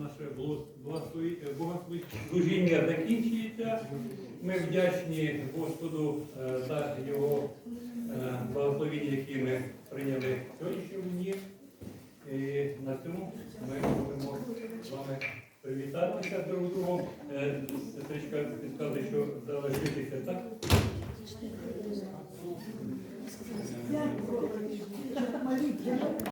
наше богослужіння закінчується. Ми вдячні Господу е, за його е, благословіння, які ми прийняли сьогоднішньому дні. І на цьому ми будемо з вами привітатися друг другом. Е, сестричка підказує, що залишитися так.